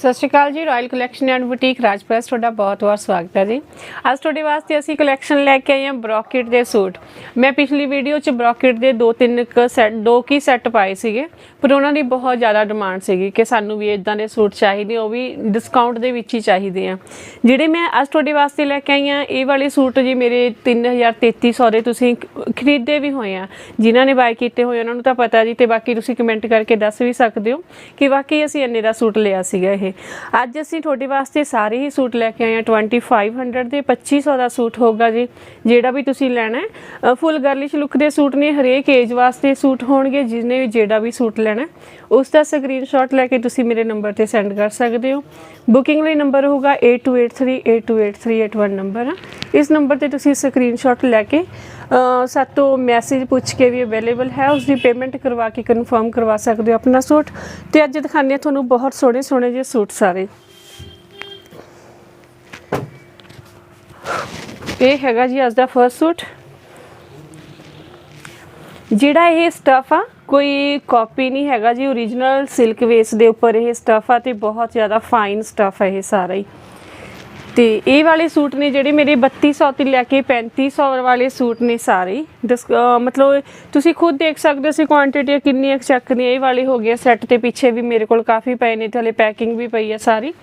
ਸਤਿ ਸ਼੍ਰੀ ਅਕਾਲ ਜੀ ਰਾਇਲ ਕਲੈਕਸ਼ਨ ਐਂਡ ਬੁਟੀਕ ਰਾਜਪ੍ਰੈਸ ਤੁਹਾਡਾ ਬਹੁਤ-ਬਹੁਤ ਸਵਾਗਤ ਹੈ ਜੀ। ਅੱਜ ਤੁਹਾਡੇ ਵਾਸਤੇ ਅਸੀਂ ਕਲੈਕਸ਼ਨ ਲੈ ਕੇ ਆਏ ਹਾਂ ਬ੍ਰੋਕੇਟ ਦੇ ਸੂਟ। ਮੈਂ ਪਿਛਲੀ ਵੀਡੀਓ 'ਚ ਬ੍ਰੋਕੇਟ ਦੇ ਦੋ ਤਿੰਨ ਕ ਸੈੱਟ ਦੋ ਕੀ ਸੈੱਟ ਪਾਏ ਸੀਗੇ, ਪਰ ਉਹਨਾਂ ਦੀ ਬਹੁਤ ਜ਼ਿਆਦਾ ਡਿਮਾਂਡ ਸੀਗੀ ਕਿ ਸਾਨੂੰ ਵੀ ਇਦਾਂ ਦੇ ਸੂਟ ਚਾਹੀਦੇ, ਉਹ ਵੀ ਡਿਸਕਾਊਂਟ ਦੇ ਵਿੱਚ ਹੀ ਚਾਹੀਦੇ ਆ। ਜਿਹੜੇ ਮੈਂ ਅੱਜ ਤੁਹਾਡੇ ਵਾਸਤੇ ਲੈ ਕੇ ਆਈ ਹਾਂ, ਇਹ ਵਾਲੇ ਸੂਟ ਜੀ ਮੇਰੇ 3300 ਦੇ ਤੁਸੀਂ ਖਰੀਦੇ ਵੀ ਹੋਏ ਆ। ਜਿਨ੍ਹਾਂ ਨੇ ਬਾਈ ਕੀਤੇ ਹੋਏ, ਉਹਨਾਂ ਨੂੰ ਤਾਂ ਪਤਾ ਜੀ, ਤੇ ਬਾਕੀ ਤੁਸੀਂ ਕਮੈਂਟ ਕਰਕੇ ਦੱਸ ਵੀ ਸਕਦੇ ਹੋ ਕਿ ਵਾਕਈ ਅਸੀਂ ਇੰਨੇ ਦਾ ਸੂਟ ਲਿਆ ਸੀਗਾ ਇਹ। ਅੱਜ ਅਸੀਂ ਤੁਹਾਡੇ ਵਾਸਤੇ ਸਾਰੇ ਹੀ ਸੂਟ ਲੈ ਕੇ ਆਏ ਹਾਂ। 2500 ਦੇ 2500 ਦਾ ਸੂਟ ਹੋਗਾ ਜੀ, ਜਿਹੜਾ ਵੀ ਤੁਸੀਂ ਲੈਣਾ ਹੈ। ਫੁੱਲ ਗਰਲਿਸ਼ ਲੁੱਕ ਦੇ ਸੂਟ ਨੇ, ਹਰੇਕ ਏਜ ਵਾਸਤੇ ਸੂਟ ਹੋਣਗੇ ਜਿਹਨੇ ਵੀ ਜਿਹੜਾ ਵੀ ਸੂਟ ਲੈਣਾ ਉਸ ਦਾ ਸਕਰੀਨਸ਼ਾਟ ਲੈ ਕੇ ਤੁਸੀਂ ਮੇਰੇ ਨੰਬਰ ਤੇ ਸੈਂਡ ਕਰ ਸਕਦੇ ਹੋ। ਬੁਕਿੰਗ ਲਈ ਨੰਬਰ ਹੋਊਗਾ 8283828381 ਨੰਬਰ ਆ। ਇਸ ਨੰਬਰ ਤੇ ਤੁਸੀਂ ਸਕਰੀਨਸ਼ਾਟ ਲੈ ਕੇ ਸਾਤੋਂ ਮੈਸੇਜ ਪੁੱਛ ਕੇ ਵੀ ਅਵੇਲੇਬਲ ਹੈ ਉਸ ਦੀ ਪੇਮੈਂਟ ਕਰਵਾ ਕੇ ਕਨਫਰਮ ਕਰਵਾ ਸਕਦੇ ਹੋ ਆਪਣਾ ਸੂਟ। ਤੇ ਅੱਜ ਦਿਖਾਉਂਦੇ ਹਾਂ ਤੁਹਾਨੂੰ ਬਹੁਤ ਸੋਹਣੇ ਸੋਹਣੇ ਜਿਹੇ ਸੂਟ ਸਾਰੇ। ਇਹ ਹੈਗਾ ਜੀ ਅੱਜ ਦਾ ਫਰਸਟ ਸੂਟ। ਜਿਹੜਾ ਇਹ ਸਟਫ ਆ, ਕੋਈ ਕਾਪੀ ਨਹੀਂ ਹੈਗਾ ਜੀ origignal ਸਿਲਕ ਵੇਸ ਦੇ ਉੱਪਰ ਇਹ ਸਟਫ ਆ ਤੇ ਬਹੁਤ ਜ਼ਿਆਦਾ ਫਾਈਨ ਸਟਫ ਹੈ ਇਹ ਸਾਰਾ ਹੀ। ਤੇ ਇਹ ਵਾਲੇ ਸੂਟ ਨੇ ਜਿਹੜੇ ਮੇਰੇ 3200 ਤੋਂ ਲੈ ਕੇ 3500 ਵਾਲੇ ਸੂਟ ਨੇ ਸਾਰੇ। ਡਿਸ- ਮਤਲਬ ਤੁਸੀਂ ਖੁਦ ਦੇਖ ਸਕਦੇ ਹੋ ਸੀ ਕੁਆਂਟੀਟੀ ਕਿੰਨੀ ਕੁ ਚੱਕਣੀ ਇਹ ਵਾਲੇ ਹੋ ਗਏ ਸੈੱਟ ਤੇ ਪਿੱਛੇ ਵੀ ਮੇਰੇ ਕੋਲ ਕਾਫੀ ਪਏ ਨੇ, ਤੇ ਹਲੇ ਪੈਕਿੰਗ ਵੀ ਪਈ ਹੈ ਸਾਰੀ।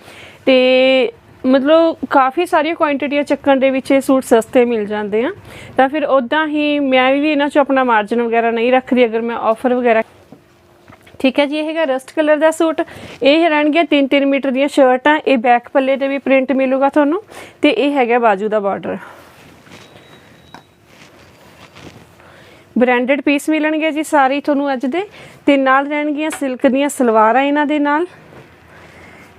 ਤੇ ਮਤਲਬ ਕਾਫੀ ਸਾਰੀਆਂ ਕੁਆਂਟੀਟੀਆਂ ਚੱਕਣ ਦੇ ਵਿੱਚ ਇਹ ਸੂਟ ਸਸਤੇ ਮਿਲ ਜਾਂਦੇ ਆ। ਤਾਂ ਫਿਰ ਉਦਾਂ ਹੀ ਮੈਂ ਵੀ ਇਹਨਾਂ 'ਚ ਆਪਣਾ ਮਾਰਜਨ ਵਗੈਰਾ ਨਹੀਂ ਰੱਖਦੀ। ਅਗਰ ਮੈਂ ਆਫਰ ਵਗੈਰਾ ਠੀਕ ਹੈ ਜੀ, ਇਹ ਹੈਗਾ ਰਸਟ ਕਲਰ ਦਾ ਸੂਟ। ਇਹ ਰਹਿਣਗੇ 3-3 ਮੀਟਰ ਦੀਆਂ ਸ਼ਰਟਾਂ। ਇਹ ਬੈਕ ਪੱਲੇ ਤੇ ਵੀ ਪ੍ਰਿੰਟ ਮਿਲੂਗਾ ਤੁਹਾਨੂੰ। ਤੇ ਇਹ ਹੈਗਾ ਬਾਜੂ ਦਾ ਬਾਰਡਰ ਬ੍ਰਾਂਡਡ ਪੀਸ ਮਿਲਣਗੇ ਜੀ ਸਾਰੇ ਤੁਹਾਨੂੰ ਅੱਜ ਦੇ। ਤੇ ਨਾਲ ਰਹਿਣਗੀਆਂ ਸਿਲਕ ਦੀਆਂ ਸਲਵਾਰਾਂ ਇਹਨਾਂ ਦੇ ਨਾਲ।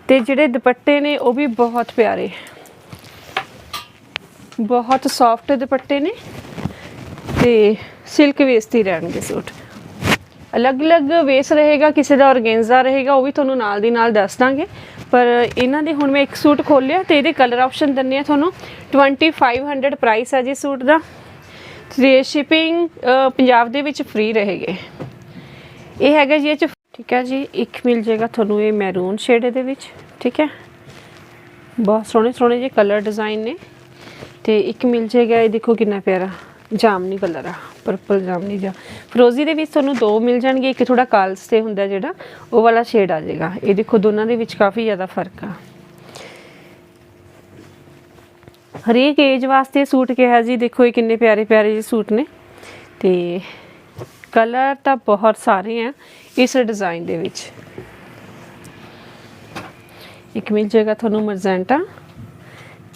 ਤੇ ਜਿਹੜੇ ਦੁਪੱਟੇ ਨੇ, ਉਹ ਵੀ ਬਹੁਤ ਪਿਆਰੇ। ਬਹੁਤ ਸੌਫਟ ਦੁਪੱਟੇ ਨੇ। ਤੇ ਸਿਲਕ ਵੇਸਟ ਹੀ ਰਹਿਣਗੇ ਸੂਟ। ਅਲੱਗ-ਅਲੱਗ ਵੇਸ ਰਹੇਗਾ, ਕਿਸੇ ਦਾ ਔਰਗੈਂਜ਼ਾ ਰਹੇਗਾ, ਉਹ ਵੀ ਤੁਹਾਨੂੰ ਨਾਲ ਦੀ ਨਾਲ ਦੱਸ ਦਾਂਗੇ। ਪਰ ਇਹਨਾਂ ਦੇ ਹੁਣ ਮੈਂ ਇੱਕ ਸੂਟ ਖੋਲਿਆ ਤੇ ਇਹਦੇ ਕਲਰ ਆਪਸ਼ਨ ਦਿੰਨੇ ਆ ਤੁਹਾਨੂੰ। 2500 ਪ੍ਰਾਈਸ ਹੈ ਜੀ ਸੂਟ ਦਾ। ਤੇ ਸ਼ਿਪਿੰਗ ਪੰਜਾਬ ਦੇ ਵਿੱਚ ਫ੍ਰੀ ਰਹੇਗੇ। ਇਹ ਹੈਗਾ ਜੀ ਇਹ ਚ ਠੀਕ ਹੈ ਜੀ, ਇੱਕ ਮਿਲ ਜਾਏਗਾ ਤੁਹਾਨੂੰ ਇਹ ਮੈਰੂਨ ਸ਼ੇਡ ਦੇ ਵਿੱਚ, ਠੀਕ ਹੈ। ਬਹੁਤ ਸੋਹਣੇ ਸੋਹਣੇ ਜਿਹੇ ਕਲਰ ਡਿਜ਼ਾਈਨ ਨੇ। ਤੇ ਇੱਕ ਮਿਲ ਜਾਏਗਾ, ਇਹ ਦੇਖੋ ਕਿੰਨਾ ਪਿਆਰਾ। ਜਾਮਨੀ ਕਲਰ ਆ ਪਰਪਲ ਜਾਮਨੀ ਜਾਂ ਫਰੋਜ਼ੀ ਦੇ ਵਿੱਚ ਤੁਹਾਨੂੰ ਦੋ ਮਿਲ ਜਾਣਗੇ, ਇੱਕ ਥੋੜਾ ਕਾਲਸ ਤੇ ਹੁੰਦਾ ਜਿਹੜਾ, ਉਹ ਵਾਲਾ ਸ਼ੇਡ ਆ ਜਾਏਗਾ। ਇਹ ਦੇਖੋ, ਦੋਨਾਂ ਦੇ ਵਿੱਚ ਕਾਫੀ ਜ਼ਿਆਦਾ ਫ਼ਰਕ ਆ। ਹਰੇਕ ਏਜ ਵਾਸਤੇ ਸੂਟ ਕਿਹਾ ਜੀ, ਦੇਖੋ ਇਹ ਕਿੰਨੇ ਪਿਆਰੇ ਪਿਆਰੇ ਜਿਹੇ ਸੂਟ ਨੇ। ਤੇ ਕਲਰ ਤਾਂ ਬਹੁਤ ਸਾਰੇ ਆ ਇਸ ਡਿਜ਼ਾਈਨ ਦੇ ਵਿੱਚ। ਇੱਕ ਮਿਲ ਜਾਏਗਾ ਤੁਹਾਨੂੰ ਮਰਜ਼ੈਂਟਾ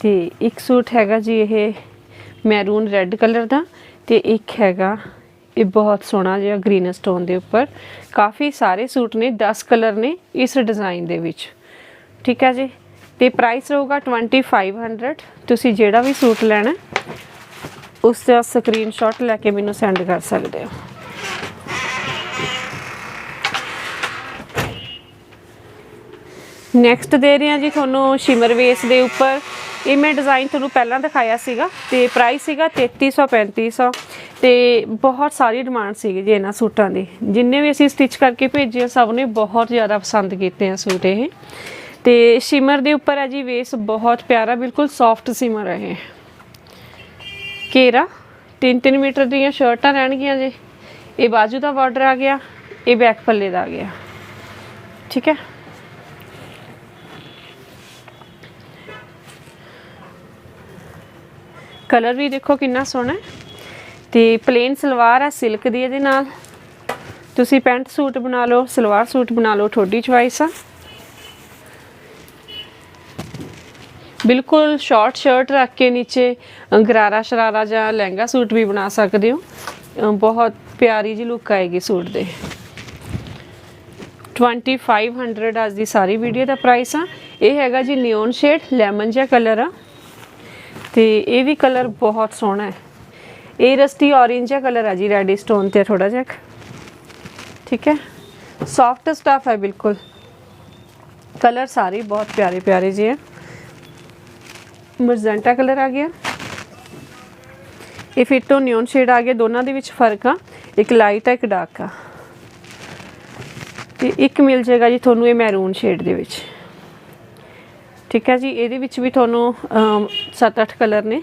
ਤੇ ਇੱਕ ਸੂਟ ਹੈਗਾ ਜੀ ਇਹ ਮੈਰੂਨ ਰੈੱਡ ਕਲਰ ਦਾ ਤੇ ਇੱਕ ਹੈਗਾ, ਇਹ ਬਹੁਤ ਸੋਹਣਾ ਜਿਹਾ ਗ੍ਰੀਨ ਸਟੋਨ ਦੇ ਉੱਪਰ। ਕਾਫੀ ਸਾਰੇ ਸੂਟ ਨੇ 10 ਕਲਰ ਨੇ ਇਸ ਡਿਜ਼ਾਈਨ ਦੇ ਵਿੱਚ। ਠੀਕ ਹੈ ਜੀ? ਤੇ ਪ੍ਰਾਈਸ ਰਹੂਗਾ 2500 ਤੁਸੀਂ ਜਿਹੜਾ ਵੀ ਸੂਟ ਲੈਣਾ, ਉਸ ਦਾ ਸਕਰੀਨਸ਼ਾਟ ਲੈ ਕੇ ਮੈਨੂੰ ਸੈਂਡ ਕਰ ਸਕਦੇ ਹੋ। ਨੈਕਸਟ ਦੇ ਰਹੇ ਹਾਂ ਜੀ ਤੁਹਾਨੂੰ ਸ਼ਿਮਰ ਵੇਸ ਦੇ ਉੱਪਰ। ਇਹ ਮੈਂ ਡਿਜ਼ਾਈਨ ਤੁਹਾਨੂੰ ਪਹਿਲਾਂ ਦਿਖਾਇਆ ਸੀਗਾ ਤੇ ਪ੍ਰਾਈਸ ਸੀਗਾ 3300 3500 ਤੇ ਬਹੁਤ ਸਾਰੀ ਡਿਮਾਂਡ ਸੀਗੀ ਜੀ ਇਹਨਾਂ ਸੂਟਾਂ ਦੀ। ਜਿੰਨੇ ਵੀ ਅਸੀਂ ਸਟਿਚ ਕਰਕੇ ਭੇਜੇ ਸਭ ਨੇ ਬਹੁਤ ਜ਼ਿਆਦਾ ਪਸੰਦ ਕੀਤੇ ਆ ਸੂਟ ਇਹ। ਤੇ ਸ਼ਿਮਰ ਦੇ ਉੱਪਰ ਹੈ ਜੀ ਵੇਸ ਬਹੁਤ ਪਿਆਰਾ, ਬਿਲਕੁਲ ਸੌਫਟ ਸ਼ਿਮਰ ਹੈ ਇਹ। ਘੇਰਾ 3-3 ਮੀਟਰ ਦੀਆਂ ਸ਼ਰਟਾਂ ਰਹਿਣਗੀਆਂ ਜੀ। ਇਹ ਬਾਜੂ ਦਾ ਬਾਰਡਰ ਆ ਗਿਆ, ਇਹ ਬੈਕ ਪੱਲੇ ਦਾ ਆ ਗਿਆ। ਠੀਕ ਹੈ? ਕਲਰ ਵੀ ਦੇਖੋ ਕਿੰਨਾ ਸੋਹਣਾ ਹੈ। ਤੇ ਪਲੇਨ ਸਲਵਾਰ ਆ ਸਿਲਕ ਦੀ ਇਹਦੇ ਨਾਲ। ਤੁਸੀਂ ਪੈਂਟ ਸੂਟ ਬਣਾ ਲਓ, ਸਲਵਾਰ ਸੂਟ ਬਣਾ ਲਓ, ਤੁਹਾਡੀ ਚੁਆਇਸ ਆ। ਬਿਲਕੁਲ ਸ਼ਾਰਟ ਸ਼ਰਟ ਰੱਖ ਕੇ ਨੀਚੇ ਗਰਾਰਾ ਸ਼ਰਾਰਾ ਜਾਂ ਲਹਿੰਗਾ ਸੂਟ ਵੀ ਬਣਾ ਸਕਦੇ ਹੋ। ਬਹੁਤ ਪਿਆਰੀ ਜੀ ਲੁੱਕ ਆਏਗੀ ਸੂਟ ਦੇ। 2500 ਅੱਜ ਦੀ ਸਾਰੀ ਵੀਡੀਓ ਦਾ ਪ੍ਰਾਈਸ ਆ। ਇਹ ਹੈਗਾ ਜੀ ਨਿਓਨ ਸ਼ੇਡ ਲੈਮਨ ਜਿਹਾ ਕਲਰ ਆ। ਤੇ ਇਹ ਵੀ ਕਲਰ ਬਹੁਤ ਸੋਹਣਾ ਹੈ। ਇਹ ਰਸਟੀ orange ਜਿਹਾ ਕਲਰ ਹੈ ਜੀ ਰੈਡੀ ਸਟੋਨ ਤੇ ਥੋੜਾ ਜਿਹਾ ਠੀਕ ਹੈ? ਸੌਫਟ ਸਟਫ ਹੈ ਬਿਲਕੁਲ। ਕਲਰ ਸਾਰੇ ਬਹੁਤ ਪਿਆਰੇ ਪਿਆਰੇ ਜਿਹੇ ਹੈ। ਮਰਜ਼ੈਂਟਾ ਕਲਰ ਆ ਗਿਆ। ਇਹ ਫਿਰ ਤੋਂ ਨਿਓਨ ਸ਼ੇਡ ਆ ਗਿਆ। ਦੋਨਾਂ ਦੇ ਵਿੱਚ ਫ਼ਰਕ ਆ। ਇੱਕ ਲਾਈਟ ਹੈ ਇੱਕ ਡਾਰਕ ਆ। ਤੇ ਇੱਕ ਮਿਲ ਜਾਏਗਾ ਜੀ ਤੁਹਾਨੂੰ ਇਹ ਮੈਰੂਨ ਸ਼ੇਡ ਦੇ ਵਿੱਚ। ਠੀਕ ਹੈ ਜੀ, ਇਹਦੇ ਵਿੱਚ ਵੀ ਤੁਹਾਨੂੰ 7-8 ਕਲਰ ਨੇ।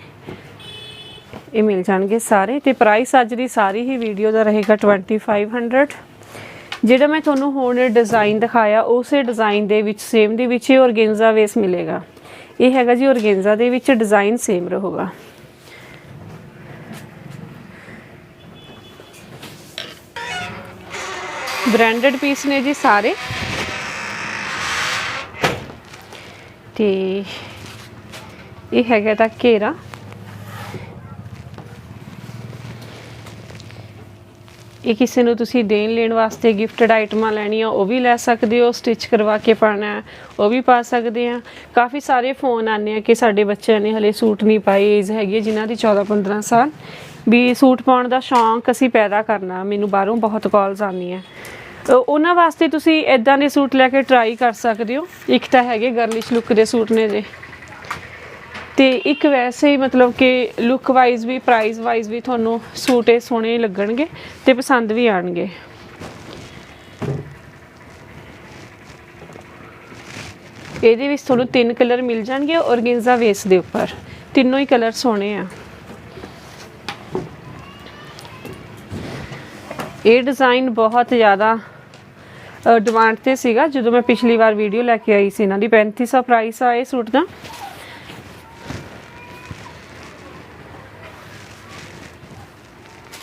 ਇਹ ਮਿਲ ਜਾਣਗੇ ਸਾਰੇ। ਤੇ ਪ੍ਰਾਈਸ ਅੱਜ ਦੀ ਸਾਰੀ ਹੀ ਵੀਡੀਓ ਦਾ ਰਹੇਗਾ 2500 ਜਿਹੜਾ ਮੈਂ ਤੁਹਾਨੂੰ ਹੁਣ ਡਿਜ਼ਾਈਨ ਦਿਖਾਇਆ, ਉਸੇ ਡਿਜ਼ਾਈਨ ਦੇ ਵਿੱਚ ਸੇਮ ਦੇ ਵਿੱਚ ਹੀ ਔਰਗੇਂਜ਼ਾ ਵੇਸ ਮਿਲੇਗਾ। ਇਹ ਹੈਗਾ ਜੀ ਔਰਗੇਂਜ਼ਾ ਦੇ ਵਿੱਚ ਡਿਜ਼ਾਈਨ ਸੇਮ ਰਹੂਗਾ। ਬ੍ਰਾਂਡਡ ਪੀਸ ਨੇ ਜੀ ਸਾਰੇ। ਤੇ ਇਹ ਹੈਗਾ ਤਾਂ ਘੇਰਾ। ਇਹ ਕਿਸੇ ਨੂੰ ਤੁਸੀਂ ਦੇਣ ਲੈਣ ਵਾਸਤੇ ਗਿਫਟਡ ਆਈਟਮਾਂ ਲੈਣੀਆਂ, ਉਹ ਵੀ ਲੈ ਸਕਦੇ ਹੋ ਸਟਿਚ ਕਰਵਾ ਕੇ ਪਾਣਾ ਉਹ ਵੀ ਪਾ ਸਕਦੇ ਆ ਕਾਫੀ ਸਾਰੇ ਫੋਨ ਆਨੇ ਆ ਕਿ ਸਾਡੇ ਬੱਚਿਆਂ ਨੇ ਹਲੇ ਸੂਟ ਨਹੀਂ ਪਾਏ ਏਜ ਹੈਗੀ ਹੈ ਜਿਨ੍ਹਾਂ ਦੀ 14 15 ਸਾਲ। ਵੀ ਸੂਟ ਪਾਉਣ ਦਾ ਸ਼ੌਂਕ ਅਸੀਂ ਪੈਦਾ ਕਰਨਾ, ਮੈਨੂੰ ਬਾਹਰੋਂ ਬਹੁਤ ਕਾਲਸ ਆਉਂਦੀਆਂ। ਉਹਨਾਂ ਵਾਸਤੇ ਤੁਸੀਂ ਇਦਾਂ ਦੇ ਸੂਟ ਲੈ ਕੇ ਟਰਾਈ ਕਰ ਸਕਦੇ ਹੋ? ਇੱਕ ਤਾਂ ਹੈਗੇ ਗਰਲਿਸ਼ ਲੁੱਕ ਦੇ ਸੂਟ ਨੇ ਜੇ। ਤੇ ਇੱਕ ਵੈਸੇ ਹੀ ਮਤਲਬ ਕਿ ਲੁੱਕ ਵਾਈਜ਼ ਵੀ ਪ੍ਰਾਈਸ ਵਾਈਜ਼ ਵੀ ਤੁਹਾਨੂੰ ਸੂਟ ਇਹ ਸੋਹਣੇ ਲੱਗਣਗੇ ਤੇ ਪਸੰਦ ਵੀ ਆਣਗੇ। ਇਹਦੇ ਵਿੱਚ ਤੁਹਾਨੂੰ ਤਿੰਨ ਕਲਰ ਮਿਲ ਜਾਣਗੇ ਔਰਗੇਂਜ਼ਾ ਵੇਸ ਦੇ ਉੱਪਰ। ਤਿੰਨੋਂ ਹੀ ਕਲਰ ਸੋਹਣੇ ਆ। ਇਹ ਡਿਜ਼ਾਈਨ ਬਹੁਤ ਜ਼ਿਆਦਾ ਡਿਮਾਂਡ ਤੇ ਸੀਗਾ। ਜਦੋਂ ਮੈਂ ਪਿਛਲੀ ਵਾਰ ਵੀਡੀਓ ਲੈ ਕੇ ਆਈ ਸੀ ਇਹਨਾਂ ਦੀ 3500 ਪ੍ਰਾਈਸ ਆ ਇਹ ਸੂਟ ਦਾ।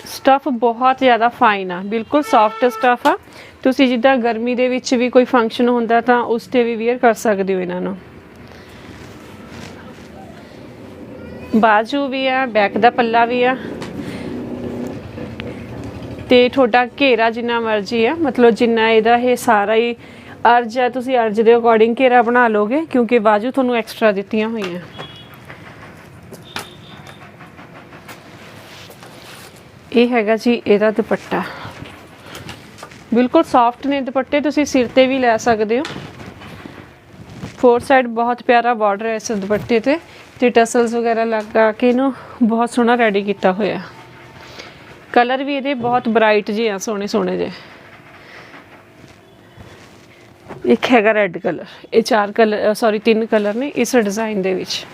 ਸਟਫ ਬਹੁਤ ਜ਼ਿਆਦਾ ਫਾਈਨ ਆ, ਬਿਲਕੁਲ ਸੌਫਟ ਸਟਫ ਆ। ਤੁਸੀਂ ਜਿੱਦਾਂ ਗਰਮੀ ਦੇ ਵਿੱਚ ਵੀ ਕੋਈ ਫੰਕਸ਼ਨ ਹੁੰਦਾ ਤਾਂ ਉਸ ਤੇ ਵੀ ਵੇਅਰ ਕਰ ਸਕਦੇ ਹੋ ਇਹਨਾਂ ਨੂੰ। ਬਾਜੂ ਵੀ ਆ ਬੈਕ ਦਾ ਪੱਲਾ ਵੀ ਆ। ਤੇ ਤੁਹਾਡਾ ਘੇਰਾ ਜਿੰਨਾ ਮਰਜ਼ੀ ਆ, ਮਤਲਬ ਜਿੰਨਾ ਇਹਦਾ ਇਹ ਸਾਰਾ ਹੀ ਅਰਜ ਹੈ, ਤੁਸੀਂ ਅਰਜ ਦੇ ਅਕੋਰਡਿੰਗ ਘੇਰਾ ਬਣਾ ਲਓਗੇ ਕਿਉਂਕਿ ਬਾਜੂ ਤੁਹਾਨੂੰ ਐਕਸਟਰਾ ਦਿੱਤੀਆਂ ਹੋਈਆਂ। ਇਹ ਹੈਗਾ ਜੀ ਇਹਦਾ ਦੁਪੱਟਾ। ਬਿਲਕੁਲ ਸੌਫਟ ਨੇ ਦੁਪੱਟੇ, ਤੁਸੀਂ ਸਿਰ ਤੇ ਵੀ ਲੈ ਸਕਦੇ ਹੋ। ਫੋਰ ਸਾਈਡ ਬਹੁਤ ਪਿਆਰਾ ਬਾਰਡਰ ਹੈ ਇਸ ਦੁਪੱਟੇ ਤੇ ਤੇ ਟਸਲਸ ਵਗੈਰਾ ਲਗਾ ਕੇ ਇਹਨੂੰ ਬਹੁਤ ਸੋਹਣਾ ਰੈਡੀ ਕੀਤਾ ਹੋਇਆ। ਕਲਰ ਵੀ ਇਹਦੇ ਬਹੁਤ ਬ੍ਰਾਈਟ ਜਿਹੇ ਆ, ਸੋਹਣੇ ਸੋਹਣੇ ਜਿਹੇ। ਇੱਕ ਹੈਗਾ ਰੈੱਡ ਕਲਰ। ਇਹ ਚਾਰ ਕਲਰ ਸੌਰੀ ਤਿੰਨ ਕਲਰ ਨੇ ਇਸ ਡਿਜ਼ਾਈਨ ਦੇ ਵਿੱਚ।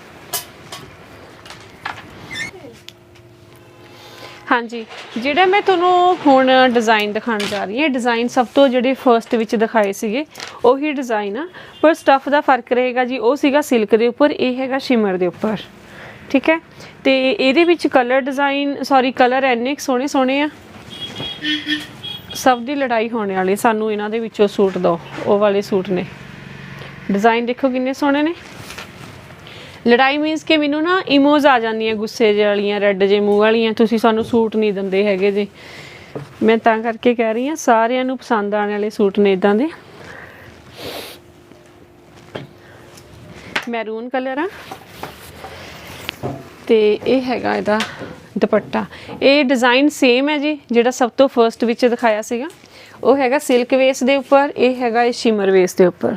ਹਾਂਜੀ, ਜਿਹੜਾ ਮੈਂ ਤੁਹਾਨੂੰ ਹੁਣ ਡਿਜ਼ਾਈਨ ਦਿਖਾਉਣ ਜਾ ਰਹੀ ਹਾਂ ਡਿਜ਼ਾਈਨ ਸਭ ਤੋਂ ਜਿਹੜੇ ਫਰਸਟ ਵਿੱਚ ਦਿਖਾਏ ਸੀਗੇ, ਉਹੀ ਡਿਜ਼ਾਈਨ ਆ। ਪਰ ਸਟਫ ਦਾ ਫ਼ਰਕ ਰਹੇਗਾ ਜੀ, ਉਹ ਸੀਗਾ ਸਿਲਕ ਦੇ ਉੱਪਰ, ਇਹ ਹੈਗਾ ਸ਼ਿਮਰ ਦੇ ਉੱਪਰ। ਠੀਕ ਹੈ? ਤੇ ਇਹਦੇ ਵਿੱਚ ਕਲਰ ਡਿਜ਼ਾਈਨ ਸੌਰੀ ਕਲਰ ਐਨੇ ਸੋਹਣੇ ਸੋਹਣੇ ਆ? ਸਭ ਦੀ ਲੜਾਈ ਹੋਣੇ ਵਾਲੀ, ਸਾਨੂੰ ਇਹਨਾਂ ਦੇ ਵਿੱਚੋਂ ਸੂਟ ਦਿਓ, ਉਹ ਵਾਲੇ ਸੂਟ ਨੇ। ਡਿਜ਼ਾਈਨ ਦੇਖੋ ਕਿੰਨੇ ਸੋਹਣੇ ਨੇ। ਲੜਾਈ ਮੀਨਸ ਕਿ ਮੈਨੂੰ ਨਾ ਇਮੋਜ ਆ ਜਾਂਦੀਆਂ ਗੁੱਸੇ ਜਿਹੇ ਵਾਲੀਆਂ ਰੈੱਡ ਜੇ ਮੂੰਹ ਵਾਲੀਆਂ, ਤੁਸੀਂ ਸਾਨੂੰ ਸੂਟ ਨਹੀਂ ਦਿੰਦੇ ਹੈਗੇ ਜੀ। ਮੈਂ ਤਾਂ ਕਰਕੇ ਕਹਿ ਰਹੀ ਹਾਂ, ਸਾਰਿਆਂ ਨੂੰ ਪਸੰਦ ਆਉਣ ਵਾਲੇ ਸੂਟ ਨੇ ਇਦਾਂ ਦੇ। ਮੈਰੂਨ ਕਲਰ ਆ। ਤੇ ਇਹ ਹੈਗਾ ਇਹਦਾ ਦੁਪੱਟਾ। ਇਹ ਡਿਜ਼ਾਈਨ ਸੇਮ ਹੈ ਜੀ, ਜਿਹੜਾ ਸਭ ਤੋਂ ਫਰਸਟ ਵਿੱਚ ਦਿਖਾਇਆ ਸੀਗਾ। ਉਹ ਹੈਗਾ ਸਿਲਕ ਵੇਸ ਦੇ ਉੱਪਰ, ਇਹ ਹੈਗਾ ਇਹ ਸ਼ਿਮਰ ਵੇਸ ਦੇ ਉੱਪਰ।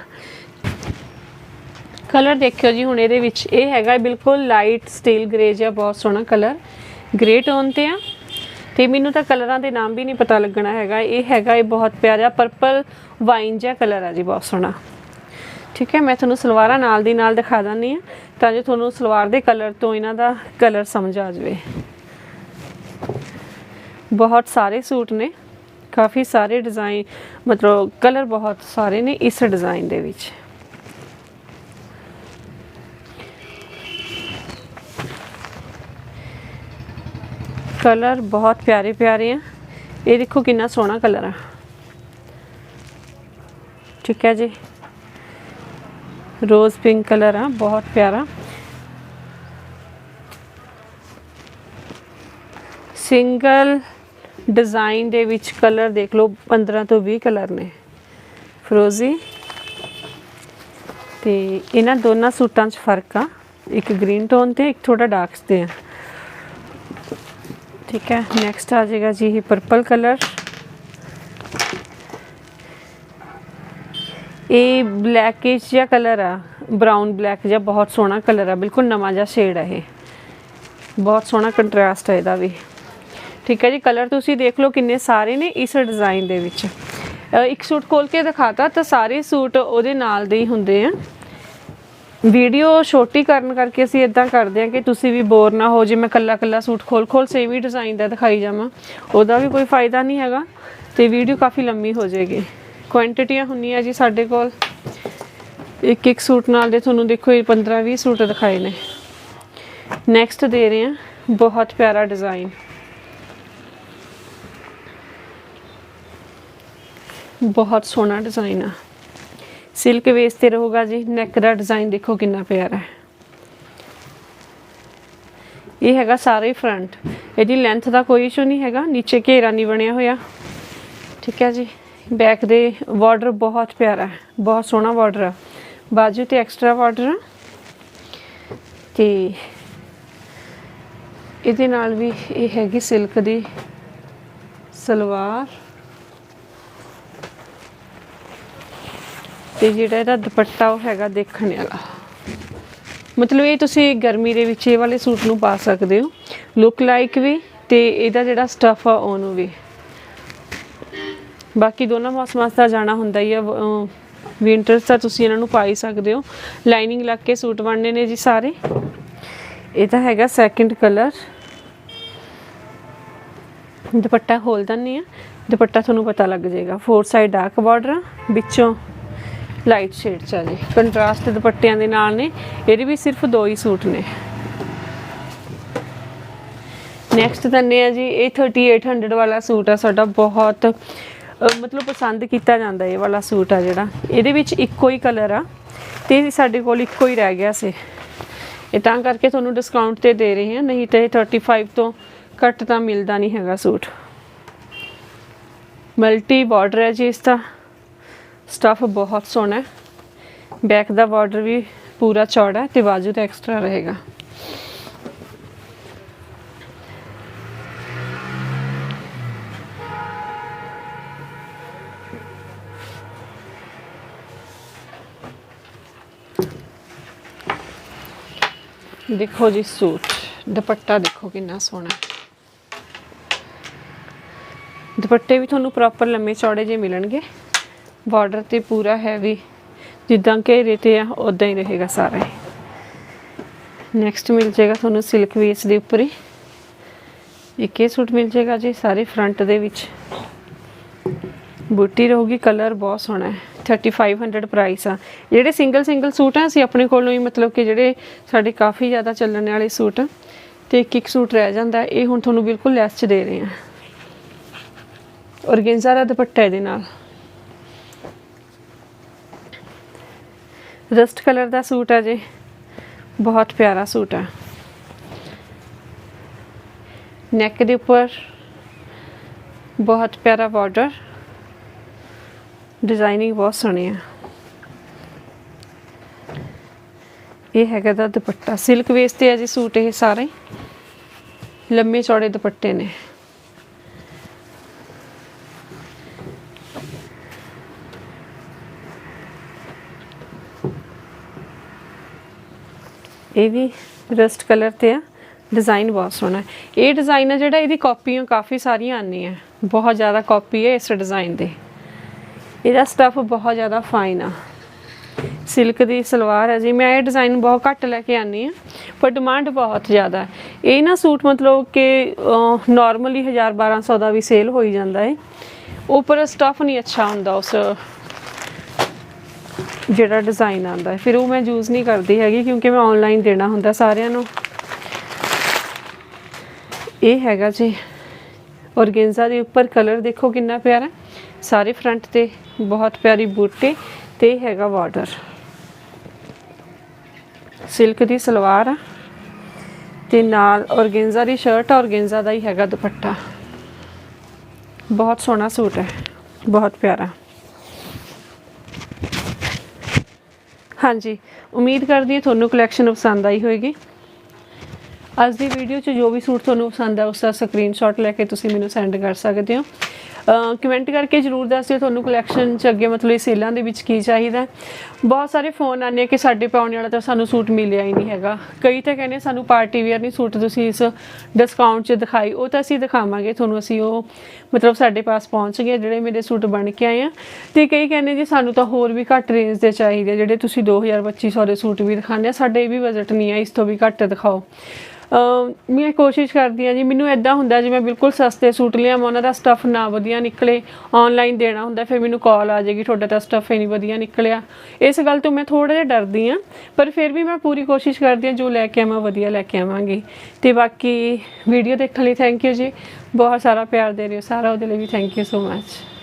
ਕਲਰ ਦੇਖਿਓ ਜੀ ਹੁਣ ਇਹਦੇ ਵਿੱਚ। ਇਹ ਹੈਗਾ ਬਿਲਕੁਲ ਲਾਈਟ ਸਟੀਲ ਗ੍ਰੇ ਜਿਹਾ, ਬਹੁਤ ਸੋਹਣਾ ਕਲਰ ਗ੍ਰੇ ਟੋਨ ਤੇ ਆ। ਤੇ ਮੈਨੂੰ ਤਾਂ ਕਲਰਾਂ ਦੇ ਨਾਮ ਵੀ ਨਹੀਂ ਪਤਾ ਲੱਗਣਾ ਹੈਗਾ। ਇਹ ਹੈਗਾ ਇਹ ਬਹੁਤ ਪਿਆਰਾ ਪਰਪਲ ਵਾਈਨ ਜਿਹਾ ਕਲਰ ਆ ਜੀ, ਬਹੁਤ ਸੋਹਣਾ। ਠੀਕ ਹੈ, ਮੈਂ ਤੁਹਾਨੂੰ ਸਲਵਾਰਾਂ ਨਾਲ ਦੀ ਨਾਲ ਦਿਖਾ ਦਿੰਨੀ ਆ ਤਾਂ ਜੋ ਤੁਹਾਨੂੰ ਸਲਵਾਰ ਦੇ ਕਲਰ ਤੋਂ ਇਹਨਾਂ ਦਾ ਕਲਰ ਸਮਝ ਆ ਜਾਵੇ। ਬਹੁਤ ਸਾਰੇ ਸੂਟ ਨੇ, ਕਾਫੀ ਸਾਰੇ ਡਿਜ਼ਾਈਨ ਮਤਲਬ ਕਲਰ ਬਹੁਤ ਸਾਰੇ ਨੇ ਇਸ ਡਿਜ਼ਾਈਨ ਦੇ ਵਿੱਚ। ਕਲਰ ਬਹੁਤ ਪਿਆਰੇ ਪਿਆਰੇ ਆ। ਇਹ ਦੇਖੋ ਕਿੰਨਾ ਸੋਹਣਾ ਕਲਰ ਆ। ਠੀਕ ਹੈ ਜੀ। ਰੋਜ਼ ਪਿੰਕ ਕਲਰ ਆ, ਬਹੁਤ ਪਿਆਰਾ। ਸਿੰਗਲ ਡਿਜ਼ਾਈਨ ਦੇ ਵਿੱਚ ਕਲਰ ਦੇਖ ਲਓ 15 ਤੋਂ 20 ਕਲਰ ਨੇ। ਫਰੋਜ਼ੀ ਤੇ ਇਹਨਾਂ ਦੋਨਾਂ ਸੂਟਾਂ 'ਚ ਫ਼ਰਕ ਆ, ਇੱਕ ਗ੍ਰੀਨ ਟੋਨ ਤੇ, ਇੱਕ ਥੋੜਾ ਡਾਰਕ ਤੇ ਆ। ਠੀਕ ਹੈ ਨੈਕਸਟ ਆ ਜਾਏਗਾ ਜੀ ਇਹ ਪਰਪਲ ਕਲਰ ਇਹ ਬਲੈਕਿਸ਼ ਜਿਹਾ ਕਲਰ ਆ ਬਰਾਊਨ ਬਲੈਕ ਜਿਹਾ ਬਹੁਤ ਸੋਹਣਾ ਕਲਰ ਆ, ਬਿਲਕੁਲ ਨਵਾਂ ਜਿਹਾ ਸ਼ੇਡ ਆ ਇਹ। ਬਹੁਤ ਸੋਹਣਾ ਕੰਟਰਾਸਟ ਹੈ ਇਹਦਾ ਵੀ। ਠੀਕ ਹੈ ਜੀ ਕਲਰ ਤੁਸੀਂ ਦੇਖ ਲਓ ਕਿੰਨੇ ਸਾਰੇ ਨੇ ਇਸ ਡਿਜ਼ਾਈਨ ਦੇ ਵਿੱਚ। ਇੱਕ ਸੂਟ ਖੋਲ ਕੇ ਦਿਖਾਤਾ ਤਾਂ ਸਾਰੇ ਸੂਟ ਉਹਦੇ ਨਾਲ ਦੇ ਹੀ ਹੁੰਦੇ ਆ। ਵੀਡੀਓ ਛੋਟੀ ਕਰਨ ਕਰਕੇ ਅਸੀਂ ਇਦਾਂ ਕਰਦੇ ਹਾਂ ਕਿ ਤੁਸੀਂ ਵੀ ਬੋਰ ਨਾ ਹੋ ਜੇ, ਮੈਂ ਕੱਲਾ ਕੱਲਾ ਸੂਟ ਖੋਲ ਖੋਲ ਸੇਮ ਹੀ ਡਿਜ਼ਾਈਨ ਦਾ ਦਿਖਾਈ ਜਾਵਾਂ। ਉਹਦਾ ਵੀ ਕੋਈ ਫਾਇਦਾ ਨਹੀਂ ਹੈਗਾ ਤੇ ਵੀਡੀਓ ਕਾਫੀ ਲੰਮੀ ਹੋ ਜਾਏਗੀ। ਕੁਆਂਟੀਟੀਆਂ ਹੁੰਦੀਆਂ ਜੀ ਸਾਡੇ ਕੋਲ। ਇੱਕ ਇੱਕ ਸੂਟ ਨਾਲ ਦੇ ਤੁਹਾਨੂੰ ਦੇਖੋ ਇਹ 15 20 ਸੂਟ ਦਿਖਾਏ ਨੇ। ਨੈਕਸਟ ਦੇ ਰਹੇ ਹਾਂ, ਬਹੁਤ ਪਿਆਰਾ ਡਿਜ਼ਾਈਨ ਬਹੁਤ ਸੋਹਣਾ ਡਿਜ਼ਾਈਨ ਆ। ਸਿਲਕ ਵੇਸ ਤੇ ਰਹੂਗਾ ਜੀ ਨੈਕ ਦਾ ਡਿਜ਼ਾਈਨ ਦੇਖੋ ਕਿੰਨਾ ਪਿਆਰਾ ਹੈ। ਇਹ ਹੈਗਾ ਸਾਰੇ ਫਰੰਟ ਇਹਦੀ ਲੈਂਥ ਦਾ ਕੋਈ ਇਸ਼ੂ ਨਹੀਂ ਹੈਗਾ, ਨੀਚੇ ਘੇਰਾ ਨਹੀਂ ਬਣਿਆ ਹੋਇਆ। ਠੀਕ ਹੈ ਜੀ। ਬੈਕ ਦੇ ਬਾਰਡਰ ਬਹੁਤ ਪਿਆਰਾ ਹੈ, ਬਹੁਤ ਸੋਹਣਾ ਬਾਰਡਰ ਹੈ ਬਾਜੂ ਤੇ ਐਕਸਟਰਾ ਬਾਰਡਰ ਹੈ ਤੇ ਇਹਦੇ ਨਾਲ ਵੀ ਇਹ ਹੈਗੀ ਸਿਲਕ ਦੀ ਸਲਵਾਰ। ਤੇ ਜਿਹੜਾ ਇਹਦਾ ਦੁਪੱਟਾ ਉਹ ਹੈਗਾ ਦੇਖਣ ਵਾਲਾ। ਮਤਲਬ ਇਹ ਤੁਸੀਂ ਗਰਮੀ ਦੇ ਵਿੱਚ ਇਹ ਵਾਲੇ ਸੂਟ ਨੂੰ ਪਾ ਸਕਦੇ ਹੋ। ਲੁੱਕ ਲਾਈਕ ਵੀ ਤੇ ਇਹਦਾ ਜਿਹੜਾ ਸਟਫ ਆ ਉਹਨੂੰ ਵੀ। ਬਾਕੀ ਦੋਨਾਂ ਮੌਸਮਾਂ ਦਾ ਜਾਣਾ ਹੁੰਦਾ ਹੀ ਆ ਵਿੰਟਰਸ ਤਾਂ ਤੁਸੀਂ ਇਹਨਾਂ ਨੂੰ ਪਾ ਹੀ ਸਕਦੇ ਹੋ। ਲਾਈਨਿੰਗ ਲੱਗ ਕੇ ਸੂਟ ਬਣਨੇ ਨੇ ਜੀ ਸਾਰੇ। ਇਹ ਤਾਂ ਹੈਗਾ ਸੈਕਿੰਡ ਕਲਰ ਦੁਪੱਟਾ ਖੋਲ ਦਿੰਨੀ ਆ ਦੁਪੱਟਾ ਤੁਹਾਨੂੰ ਪਤਾ ਲੱਗ ਜਾਏਗਾ। ਫੋਰ ਸਾਈਡ ਡਾਰਕ ਬਾਰਡਰ ਆ, ਵਿੱਚੋਂ ਲਾਈਟ ਸ਼ੇਡ ਚ ਆ ਜੀ। ਕੰਟਰਾਸਟ ਦੁਪੱਟਿਆਂ ਦੇ ਨਾਲ ਨੇ। ਇਹਦੇ ਵੀ ਸਿਰਫ ਦੋ ਹੀ ਸੂਟ ਨੇ। ਨੈਕਸਟ ਦੰਨੇ ਆ ਜੀ। ਇਹ 3800 ਵਾਲਾ ਸੂਟ ਆ। ਸਾਡਾ ਬਹੁਤ ਮਤਲਬ ਪਸੰਦ ਕੀਤਾ ਜਾਂਦਾ ਇਹ ਵਾਲਾ ਸੂਟ ਆ ਜਿਹੜਾ। ਇਹਦੇ ਵਿੱਚ ਇੱਕੋ ਹੀ ਕਲਰ ਆ ਤੇ ਸਾਡੇ ਕੋਲ ਇੱਕੋ ਹੀ ਰਹਿ ਗਿਆ ਸੀ। ਇਹ ਤਾਂ ਕਰਕੇ ਤੁਹਾਨੂੰ ਡਿਸਕਾਊਂਟ ਤੇ ਦੇ ਰਹੇ ਹਾਂ, ਨਹੀਂ ਤਾਂ ਇਹ 35 ਤੋਂ ਘੱਟ ਤਾਂ ਮਿਲਦਾ ਨਹੀਂ ਹੈਗਾ ਸੂਟ। ਮਲਟੀ ਬਾਰਡਰ ਹੈ ਜੀ ਇਸ ਦਾ। ਸਟਫ ਬਹੁਤ ਸੋਹਣਾ ਹੈ। ਬੈਕ ਦਾ ਬਾਰਡਰ ਵੀ ਪੂਰਾ ਚੌੜਾ ਹੈ ਤੇ ਬਾਜੂ ਤੇ ਐਕਸਟਰਾ ਰਹੇਗਾ। ਦੇਖੋ ਜੀ ਸੂਟ, ਦੁਪੱਟਾ ਦੇਖੋ ਕਿੰਨਾ ਸੋਹਣਾ। ਦੁਪੱਟੇ ਵੀ ਤੁਹਾਨੂੰ ਪ੍ਰੋਪਰ ਲੰਮੇ ਚੌੜੇ ਜੇ ਮਿਲਣਗੇ। ਬਾਰਡਰ ਤੇ ਪੂਰਾ ਹੈਵੀ ਜਿੱਦਾਂ ਘੇਰੇ ਤੇ ਆ ਉਦਾਂ ਹੀ ਰਹੇਗਾ ਸਾਰਾ ਨੈਕਸਟ ਮਿਲ ਜਾਏਗਾ ਤੁਹਾਨੂੰ ਸਿਲਕ ਵੇਸ ਦੇ ਉੱਪਰ ਹੀ। ਇੱਕ ਇਹ ਸੂਟ ਮਿਲ ਜਾਏਗਾ ਜੀ, ਸਾਰੇ ਫਰੰਟ ਦੇ ਵਿੱਚ। ਬੂਟੀ ਰਹੂਗੀ ਕਲਰ ਬਹੁਤ ਸੋਹਣਾ ਹੈ। 3500 ਪ੍ਰਾਈਸ ਆ। ਜਿਹੜੇ ਸਿੰਗਲ ਸਿੰਗਲ ਸੂਟ ਆ ਅਸੀਂ ਆਪਣੇ ਕੋਲੋਂ ਹੀ ਮਤਲਬ ਕਿ ਜਿਹੜੇ ਸਾਡੇ ਕਾਫੀ ਜ਼ਿਆਦਾ ਚੱਲਣ ਵਾਲੇ ਸੂਟ ਆ, ਤੇ ਇੱਕ ਇੱਕ ਸੂਟ ਰਹਿ ਜਾਂਦਾ ਇਹ ਹੁਣ ਤੁਹਾਨੂੰ ਬਿਲਕੁਲ ਲੈਸ ਚ ਦੇ ਰਹੇ ਆ। ਔਰਗੇਂਜ਼ਾ ਦਾ ਦੁਪੱਟਾ ਇਹਦੇ ਨਾਲ। ਰਸਟ ਕਲਰ ਦਾ ਸੂਟ ਆ ਜੀ। ਬਹੁਤ ਪਿਆਰਾ ਸੂਟ ਆ। ਨੈਕ ਦੇ ਉੱਪਰ ਬਹੁਤ ਪਿਆਰਾ ਬਾਰਡਰ ਡਿਜ਼ਾਈਨਿੰਗ ਬਹੁਤ ਸੋਹਣੀ ਆ। ਇਹ ਹੈਗਾ ਦਾ ਦੁਪੱਟਾ। ਸਿਲਕ ਵੇਸ ਤੇ ਆ ਜੀ ਸੂਟ ਇਹ ਸਾਰੇ। ਲੰਮੇ ਚੌੜੇ ਦੁਪੱਟੇ ਨੇ। ਇਹ ਵੀ ਰਸਟ ਕਲਰ ਤੇ ਆ। ਡਿਜ਼ਾਈਨ ਬਹੁਤ ਸੋਹਣਾ। ਹੈ ਇਹ ਡਿਜ਼ਾਈਨ ਹੈ ਜਿਹੜਾ ਇਹਦੀ ਕਾਪੀਆਂ ਕਾਫੀ ਸਾਰੀਆਂ ਆਉਂਦੀਆਂ। ਬਹੁਤ ਜ਼ਿਆਦਾ ਕਾਪੀ ਹੈ ਇਸ ਡਿਜ਼ਾਈਨ ਦੇ। ਇਹਦਾ ਸਟੱਫ ਬਹੁਤ ਜ਼ਿਆਦਾ ਫਾਈਨ ਆ। ਸਿਲਕ ਦੀ ਸਲਵਾਰ ਹੈ ਜੀ। ਮੈਂ ਇਹ ਡਿਜ਼ਾਈਨ ਬਹੁਤ ਘੱਟ ਲੈ ਕੇ ਆਨੀ ਆ ਪਰ ਡਿਮਾਂਡ ਬਹੁਤ ਜ਼ਿਆਦਾ ਹੈ। ਇਹ ਨਾ ਸੂਟ ਮਤਲਬ ਕਿ ਨਾਰਮਲੀ 1000 1200 ਦਾ ਵੀ ਸੇਲ ਹੋਈ ਜਾਂਦਾ ਹੈ। ਉੱਪਰ ਸਟੱਫ ਨਹੀਂ ਅੱਛਾ ਹੁੰਦਾ ਉਸ, ਜਿਹੜਾ ਡਿਜ਼ਾਈਨ ਆਂਦਾ ਹੈ। ਫਿਰ ਉਹ ਮੈਂ ਯੂਜ਼ ਨਹੀਂ ਕਰਦੀ ਹੈਗੀ, ਕਿਉਂਕਿ ਮੈਂ ਆਨਲਾਈਨ ਦੇਣਾ ਹੁੰਦਾ ਸਾਰਿਆਂ ਨੂੰ। ਇਹ ਹੈਗਾ ਜੀ। ਔਰਗੇਂਜ਼ਾ ਦੇ ਉੱਪਰ ਕਲਰ ਦੇਖੋ ਕਿੰਨਾ ਪਿਆਰਾ ਸਾਰੇ ਫਰੰਟ ਤੇ ਬਹੁਤ ਪਿਆਰੀ ਬੂਟੇ ਤੇ ਹੈਗਾ ਬਾਰਡਰ ਸਿਲਕ ਦੀ ਸਲਵਾਰ ਆ ਤੇ ਨਾਲ ਔਰਗੇਂਜ਼ਾ ਦੀ ਸ਼ਰਟ ਔਰਗੇਂਜ਼ਾ ਦਾ ਹੀ ਹੈਗਾ ਦੁਪੱਟਾ। ਬਹੁਤ ਸੋਹਣਾ ਸੂਟ ਹੈ, ਬਹੁਤ ਪਿਆਰਾ। ਹਾਂਜੀ, ਉਮੀਦ ਕਰਦੀ ਹਾਂ ਤੁਹਾਨੂੰ ਕਲੈਕਸ਼ਨ ਪਸੰਦ ਆਈ ਹੋਵੇਗੀ ਅੱਜ ਦੀ ਵੀਡੀਓ 'ਚ ਜੋ ਵੀ ਸੂਟ ਤੁਹਾਨੂੰ ਪਸੰਦ ਆ ਉਸ ਦਾ ਸਕਰੀਨਸ਼ਾਟ ਲੈ ਕੇ ਤੁਸੀਂ ਮੈਨੂੰ ਸੈਂਡ ਕਰ ਸਕਦੇ ਹੋ। ਕਮੈਂਟ ਕਰਕੇ ਜਰੂਰ ਦੱਸਿਓ ਤੁਹਾਨੂੰ ਕਲੈਕਸ਼ਨ ਚ ਅੱਗੇ ਮਤਲਬ ਇਹ ਸੇਲਾਂ ਦੇ ਵਿੱਚ ਕੀ ਚਾਹੀਦਾ ਬਹੁਤ ਸਾਰੇ ਫੋਨ ਆਉਂਦੇ ਆ ਕਿ ਸਾਡੇ ਪਾਉਣੇ ਵਾਲਾ ਤਾਂ ਸਾਨੂੰ ਸੂਟ ਮਿਲਿਆ ਹੀ ਨਹੀਂ ਹੈਗਾ। ਕਈ ਤਾਂ ਕਹਿੰਦੇ ਸਾਨੂੰ ਪਾਰਟੀ ਵੇਅਰ ਨਹੀਂ ਸੂਟ ਤੁਸੀਂ ਇਸ ਡਿਸਕਾਊਂਟ 'ਚ ਦਿਖਾਈ ਉਹ ਤਾਂ ਅਸੀਂ ਦਿਖਾਵਾਂਗੇ ਤੁਹਾਨੂੰ ਅਸੀਂ ਉਹ ਮਤਲਬ ਸਾਡੇ ਪਾਸ ਪਹੁੰਚ ਗਏ ਜਿਹੜੇ ਮੇਰੇ ਸੂਟ ਬਣ ਕੇ ਆਏ ਆ। ਤੇ ਕਈ ਕਹਿੰਦੇ ਜੀ ਸਾਨੂੰ ਤਾਂ ਹੋਰ ਵੀ ਘੱਟ ਰੇਂਜ ਦੇ ਚਾਹੀਦੇ ਆ, ਜਿਹੜੇ ਤੁਸੀਂ 2000 2500 ਦੇ ਸੂਟ ਵੀ ਦਿਖਾਉਂਦੇ ਆ ਸਾਡੇ ਇਹ ਵੀ ਬਜਟ ਨਹੀਂ ਹੈ ਇਸ ਤੋਂ ਵੀ ਘੱਟ ਦਿਖਾਓ। ਮੈਂ ਕੋਸ਼ਿਸ਼ ਕਰਦੀ ਹਾਂ ਜੀ, ਮੈਨੂੰ ਐਦਾਂ ਹੁੰਦਾ ਜੀ ਮੈਂ ਬਿਲਕੁਲ ਸਸਤੇ ਸੂਟ ਲਿਆਵਾਂ, ਉਹਨਾਂ ਦਾ ਸਟੱਫ ਨਾ ਵਧੀਆ ਨਿਕਲੇ ਆਨਲਾਈਨ ਦੇਣਾ ਹੁੰਦਾ, ਫਿਰ ਮੈਨੂੰ ਕਾਲ ਆ ਜਾਏਗੀ, ਤੁਹਾਡਾ ਤਾਂ ਸਟੱਫ ਹੀ ਨਹੀਂ ਵਧੀਆ ਨਿਕਲਿਆ। ਇਸ ਗੱਲ ਤੋਂ ਮੈਂ ਥੋੜਾ ਜਿਹਾ ਡਰਦੀ ਹਾਂ, ਪਰ ਫਿਰ ਵੀ ਮੈਂ ਪੂਰੀ ਕੋਸ਼ਿਸ਼ ਕਰਦੀ ਹਾਂ, ਜੋ ਲੈ ਕੇ ਆਵਾਂ, ਵਧੀਆ ਲੈ ਕੇ ਆਵਾਂਗੀ। ਤੇ ਬਾਕੀ ਵੀਡੀਓ ਦੇਖਣ ਲਈ ਥੈਂਕ ਯੂ ਜੀ, ਬਹੁਤ ਸਾਰਾ ਪਿਆਰ ਦੇ ਰਹੇ ਹੋ, ਸਾਰਾ ਉਹਦੇ ਲਈ ਵੀ ਥੈਂਕ ਯੂ ਸੋ ਮੱਚ